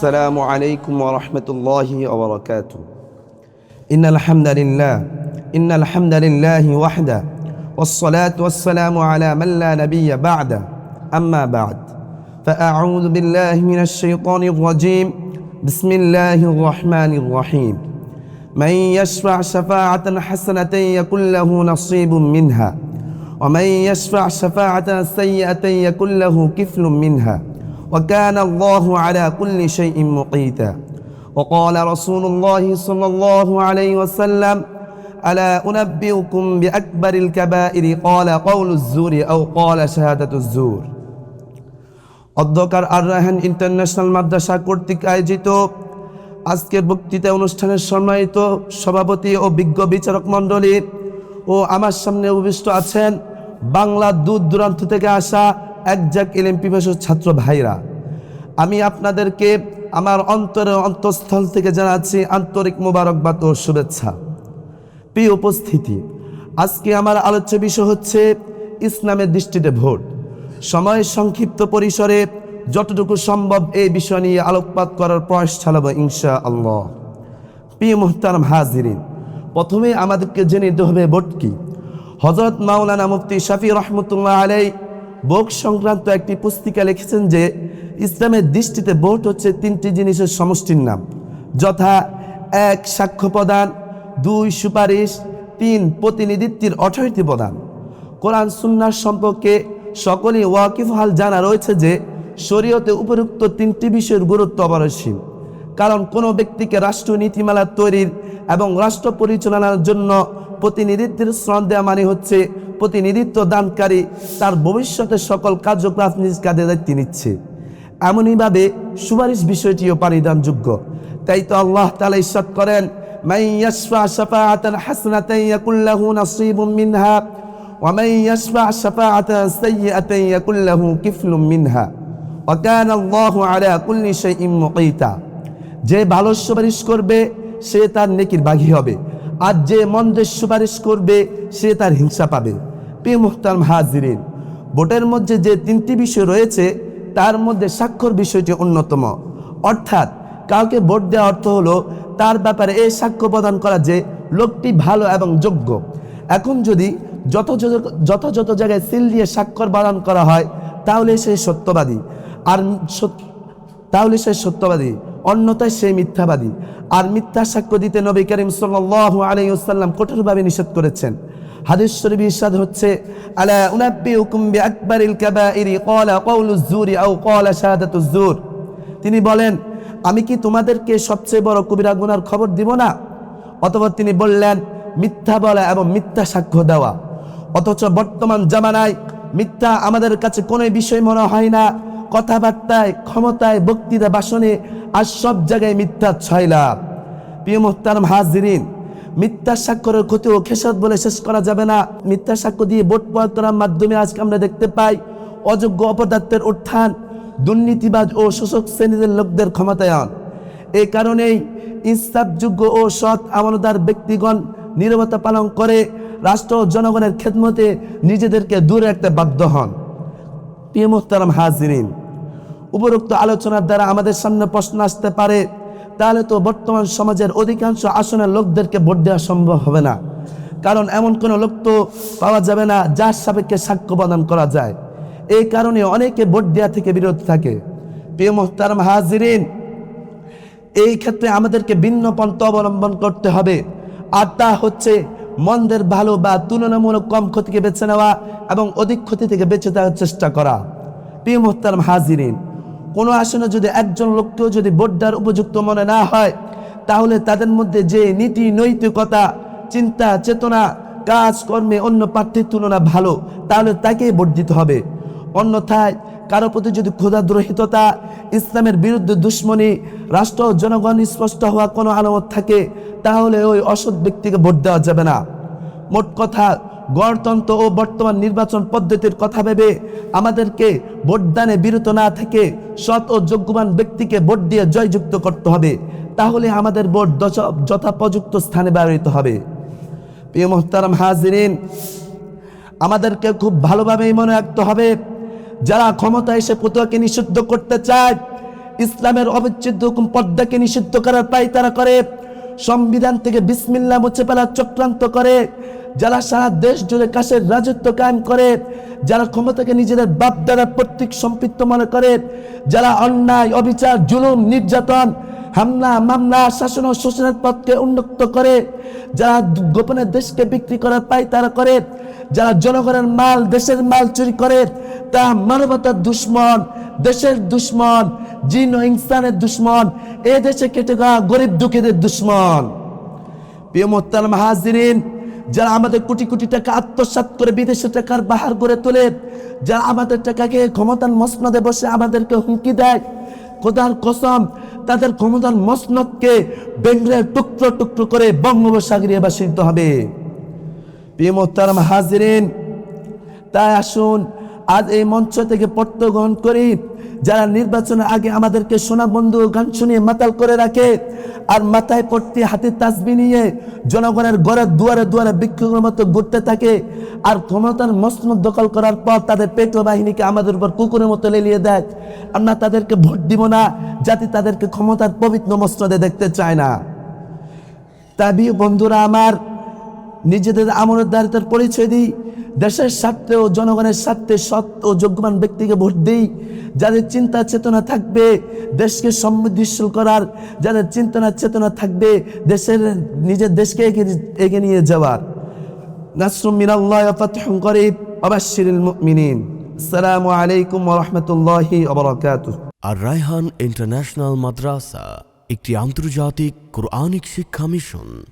السلام عليكم ورحمة الله وبركاته. إن الحمد لله إن الحمد لله وحده والصلاة والسلام على من لا نبي بعده. أما بعد فأعوذ بالله من الشيطان الرجيم. بسم الله الرحمن الرحيم. من يشفع شفاعة حسنة يكن له نصيب منها ومن يشفع شفاعة سيئة يكن له كفل منها. وكان الله على كل شيء مقيتا وقال رسول الله صلى الله عليه وسلم ألا أنبئكم بأكبر الكبائر قال قول الزور أو قال شهادة الزور অধ্যকার আর Rahan international মাদ্রাসা কর্তৃক আয়োজিত আজকের বক্তৃতা অনুষ্ঠানের সম্মানিত সভাপতি ও বিজ্ঞ বিচারক মণ্ডলী ও আমার সামনে উপবিষ্ট আছেন বাংলা দূর দূরান্ত থেকে আসা একজাক এলএম পিপাসু ছাত্র ভাইরা, আমি আপনাদেরকে আমার অন্তরের অন্তঃস্থল থেকে জানাচ্ছি আন্তরিক মোবারকবাদ ও শুভেচ্ছা। প্রিয় উপস্থিতি, আজকে আমার আলোচ্য বিষয় হচ্ছে ইসলামের দৃষ্টিতে ভোট। সময় সংক্ষিপ্ত পরিসরে যতটুকু সম্ভব এই বিষয় নিয়ে আলোকপাত করার প্রয়াস চালাবো ইনশা আল্লাহ প্রিয় মোহতারাম হাজিরিন, প্রথমে আমাদেরকে জেনে নিতে হবে ভোট কি। হজরত মাওলানা মুফতি শাফি রহমতুল্লাহ আলাই ভোট সংক্রান্ত একটি পুস্তিকা লিখেছেন যে, ইসলামের দৃষ্টিতে ভোট হচ্ছে তিনটি জিনিসের সমষ্টির নাম। যথা এক, সাক্ষ্য প্রদান, দুই, সুপারিশ, তিন, প্রতিনিধিত্বের অর্থনীতি প্রদান। কোরআন সুন্নার সম্পর্কে সকলেই ওয়াকিফ হাল জানা রয়েছে যে, শরীয়তে উপরুক্ত তিনটি বিষয়ের গুরুত্ব অপরিসীম। কারণ কোনো ব্যক্তিকে রাষ্ট্র নীতিমালা তৈরির এবং রাষ্ট্র পরিচালনার জন্য প্রতিনিধিত্বের শ্রম দেওয়া মানে হচ্ছে প্রতিনিধিত্ব দানকারী তার ভবিষ্যতের সকল কার্যকলাপ নিজ কাজে দায়িত্ব নিচ্ছে এমনইভাবে সুপারিশ বিষয়টিও পানিদানযোগ্য তাই তো আল্লাহ তালা ইস্বাদ করেন من يشفع شفاعة حسنة يكن له نصيب منها ومن يشفع شفاعة سيئة يكن له كفل منها وكان الله على كل شيء مقيتا যে ভালো সুপারিশ করবে সে তার নেকির বাঘি হবে আর যে মন্দের সুপারিশ করবে সে তার হিংসা পাবে প্রিয় মুহতারম হাজিরিন। ভোটের মধ্যে যে তিনটি বিষয় রয়েছে, তার মধ্যে স্বাক্ষর বিষয়টি অন্যতম। অর্থাৎ, কাউকে ভোট দেওয়া অর্থ হলো, তার ব্যাপারে এই সাক্ষ্য প্রদান করা যে লোকটি ভালো এবং যোগ্য। এখন যদি যত যত- জায়গায় সিল দিয়ে স্বাক্ষর প্রদান করা হয়, তাহলে সে সত্যবাদী। আর তাহলে সে সত্যবাদী। অন্যথায় সে মিথ্যাবাদী। আর মিথ্যা সাক্ষ্য দিতে নবী করিম সাল্লাল্লাহু আলাইহি ওয়াসাল্লাম কঠোরভাবে নিষেধ করেছেন। হাদিস শরীফ ইরশাদ হচ্ছে, আলা উনাব্বিউকুম বিআকবারিল কাবাইরি ক্বালা কাউলুজ জুরি আও ক্বালা শাহাদাতুজ জুর তিনি বলেন, আমি কি তোমাদেরকে সবচেয়ে বড় কবিরা গুনার খবর দিব না? অথবা তিনি বললেন, মিথ্যা বলা এবং মিথ্যা সাক্ষ্য দেওয়া, অথচ বর্তমান জামানায় মিথ্যা আমাদের কাছে কোনো বিষয় মনে হয় না। কথাবার্তায়, ক্ষমতায়, বক্তৃতা বাসনে আর সব জায়গায় মিথ্যা ছয়লা প্রিয় মোহতারম হাজিরিন মিথ্যা স্বাক্ষরের ক্ষতি ও খেসাদ বলে শেষ করা যাবে না। মিথ্যা সাক্ষ্য দিয়ে ভোট প্রয়োগ করার মাধ্যমে আজকে আমরা দেখতে পাই অযোগ্য অপদার্থের উত্থান, দুর্নীতিবাজ ও শোষক শ্রেণীদের লোকদের ক্ষমতায়ন। এই কারণেই ইনসাফযোগ্য ও সৎ আমানদার ব্যক্তিগণ নিরবতা পালন করে, রাষ্ট্র ও জনগণের খেদমতে নিজেদেরকে দূরে রাখতে বাধ্য হন। প্রিয় মোহতারাম হাজিরিন, উপরোক্ত আলোচনার দ্বারা আমাদের সামনে প্রশ্ন আসতে পারে তাহলে তো বর্তমান সমাজের অধিকাংশ আসনের লোকদেরকে ভোট দেওয়া সম্ভব হবে না। কারণ এমন কোনো লোক তো পাওয়া যাবে না যার সাপেক্ষে সাক্ষ্য প্রদান করা যায়। এই কারণে অনেকে ভোট দেওয়া থেকে বিরত থাকে। প্রিয় মোহতারাম হাজিরিন, এই ক্ষেত্রে আমাদেরকে ভিন্ন পন্থা অবলম্বন করতে হবে। আর তা হচ্ছে মন্দের ভালো বা তুলনামূলক কম ক্ষতিকে বেছে নেওয়া এবং অধিক ক্ষতি থেকে বেঁচে থাকার চেষ্টা করা। প্রিয় মোহতারাম হাজিরিন কোনো আসনে যদি একজন লোককেও যদি দেওয়ার উপযুক্ত মনে না হয়, তাহলে তাদের মধ্যে যে নীতি, নৈতিকতা, চিন্তা, চেতনা কাজকর্মে অন্য প্রার্থীর তুলনা ভালো, তাহলে তাকেই ভোট দিতে হবে। অন্যথায় কারও প্রতি যদি ক্ষুধাদ্রোহিততা ইসলামের বিরুদ্ধে দুশ্মনী, রাষ্ট্র জনগণ স্পষ্ট হওয়া কোনো আলামত থাকে, তাহলে ওই অসৎ ব্যক্তিকে ভোট দেওয়া যাবে না। মোট কথা, গণতন্ত্র ও বর্তমান নির্বাচন পদ্ধতির কথা ভেবে আমাদেরকে ভোটদানে বিরত না থেকে সৎ ও যোগ্যবান ব্যক্তিকে ভোট দিয়ে জয়যুক্ত করতে হবে। তাহলে আমাদের ভোট যথাপযুক্ত স্থানে ব্যবহৃত হবে। প্রিয় মোহতারাম হাজিরিন, আমাদেরকে খুব ভালোভাবেই মনে রাখতে হবে, যারা ক্ষমতা এসে পুতুয়াকে নিষিদ্ধ করতে চায়, ইসলামের অবিচ্ছেদ্য হুকুম পর্দাকে নিষিদ্ধ করার পাই তারা করে, সংবিধান থেকে বিসমিল্লা মুছে ফেলার চক্রান্ত করে যারা সারা দেশ জুড়ে কাশের রাজত্ব কায়েম করে, যারা ক্ষমতাকে নিজেদের বাপ দ্বারা প্রত্যেক সম্পৃক্ত মনে করে, যারা অন্যায়, অবিচার, জুলুম, নির্যাতন, হামলা, মামলা, শাসন ও শোষণের পথকে উন্মুক্ত করে, যারা গোপনে দেশকে বিক্রি করার পায় তারা করে, যারা জনগণের মাল, দেশের মাল চুরি করে, তা মানবতার দুশ্মন, দেশের দুশ্মন, জিন ও ইনসানের দুশ্মন, এ দেশে কেটে গা গরিব দুঃখীদের দুশ্মন। প্রিয় মোত্তারাম হাজিরিন যারা আমাদের কোটি কোটি টাকা আত্মসাত করে বিদেশে টাকার বাহার করে তোলে, যারা আমাদের টাকাকে ক্ষমতার মসনদে বসে আমাদেরকে হুমকি দেয়, খোদার কসম, তাদের ক্ষমতার মসনদকে বেঙ্গলে টুকরো টুকরো করে বঙ্গোপসাগরে বাসিত হবে। প্রিয় মোত্তারাম হাজিরিন, তাই আসুন আজ এই মঞ্চ থেকে পট্ট গ্রহণ করি। যারা নির্বাচনের আগে আমাদেরকে সোনা বন্ধু গান শুনিয়ে মাতাল করে রাখে, আর মাথায় পট্টি, হাতে তাসবি নিয়ে জনগণের ঘরের দুয়ারে দুয়ারে বিক্ষোভের মতো ঘুরতে থাকে, আর ক্ষমতার মসনদ দখল করার পর তাদের পেটো বাহিনীকে আমাদের উপর কুকুরের মতো লেলিয়ে দেয়। আমরা তাদেরকে ভোট দিব না, যাতে তাদেরকে ক্ষমতার পবিত্র মসনদে দেখতে চায় না। তাবি বন্ধুরা আমার, নিজেদের আমলের আমলদারিতার পরিচয় দিই। দেশের স্বার্থে ও জনগণের স্বার্থে সৎ ও যোগ্যবান ব্যক্তিকে ভোট দিই, যাদের চিন্তা চেতনা থাকবে দেশকে সমৃদ্ধিশীল করার, যাদের চিন্তনা চেতনা থাকবে দেশের, নিজের দেশকে এগিয়ে- নিয়ে যাওয়ার। নাসরুম মিনাল্লাহ আলাইকুম ওয়া আর রায়হান ইন্টারন্যাশনাল মাদ্রাসা, একটি আন্তর্জাতিক কোরআনিক শিক্ষা মিশন।